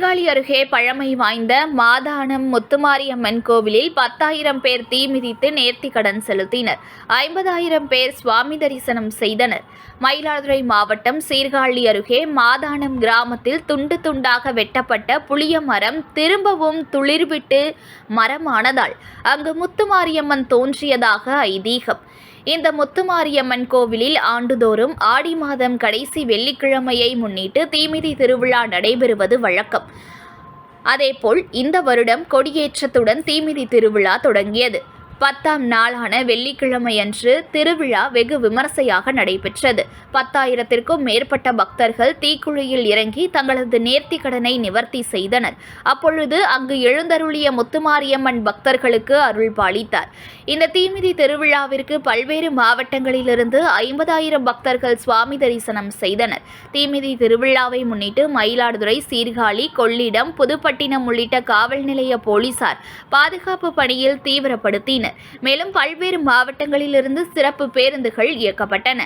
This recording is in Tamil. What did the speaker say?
சீர்காழி அருகே பழமை வாய்ந்த மாதானம் முத்துமாரியம்மன் கோவிலில் பத்தாயிரம் பேர் தீ மிதித்து நேர்த்திக்கடன் செலுத்தினர். ஐம்பதாயிரம் பேர் சுவாமி தரிசனம் செய்தனர். மயிலாடுதுறை மாவட்டம் சீர்காழி அருகே மாதானம் கிராமத்தில் துண்டு துண்டாக வெட்டப்பட்ட புளிய மரம் திரும்பவும் துளிர்விட்டு மரமானதால் அங்கு முத்துமாரியம்மன் தோன்றியதாக ஐதீகம். இந்த முத்துமாரியம்மன் கோவிலில் ஆண்டுதோறும் ஆடி மாதம் கடைசி வெள்ளிக்கிழமையை முன்னிட்டு தீமிதி திருவிழா நடைபெறுவது வழக்கம். அதேபோல் இந்த வருடம் கொடியேற்றத்துடன் தீமிதி திருவிழா தொடங்கியது. பத்தாம் நாளான வெள்ளிக்கிழமையன்று திருவிழா வெகு விமர்சையாக நடைபெற்றது. பத்தாயிரத்திற்கும் மேற்பட்ட பக்தர்கள் தீக்குழியில் இறங்கி தங்களது நேர்த்தி கடனை நிவர்த்தி செய்தனர். அப்பொழுது அங்கு எழுந்தருளிய முத்துமாரியம்மன் பக்தர்களுக்கு அருள் பாலித்தார் இந்த தீமிதி திருவிழாவிற்கு பல்வேறு மாவட்டங்களிலிருந்து ஐம்பதாயிரம் பக்தர்கள் சுவாமி தரிசனம் செய்தனர். தீமிதி திருவிழாவை முன்னிட்டு மயிலாடுதுறை சீர்காழி கொள்ளிடம் புதுப்பட்டினம் உள்ளிட்ட காவல் நிலைய போலீசார் பாதுகாப்பு பணியில் தீவிரப்படுத்தினர். வந்தன மேலும் பல்வேறு மாவட்டங்களிலிருந்து சிறப்பு பேருந்துகள் இயக்கப்பட்டன.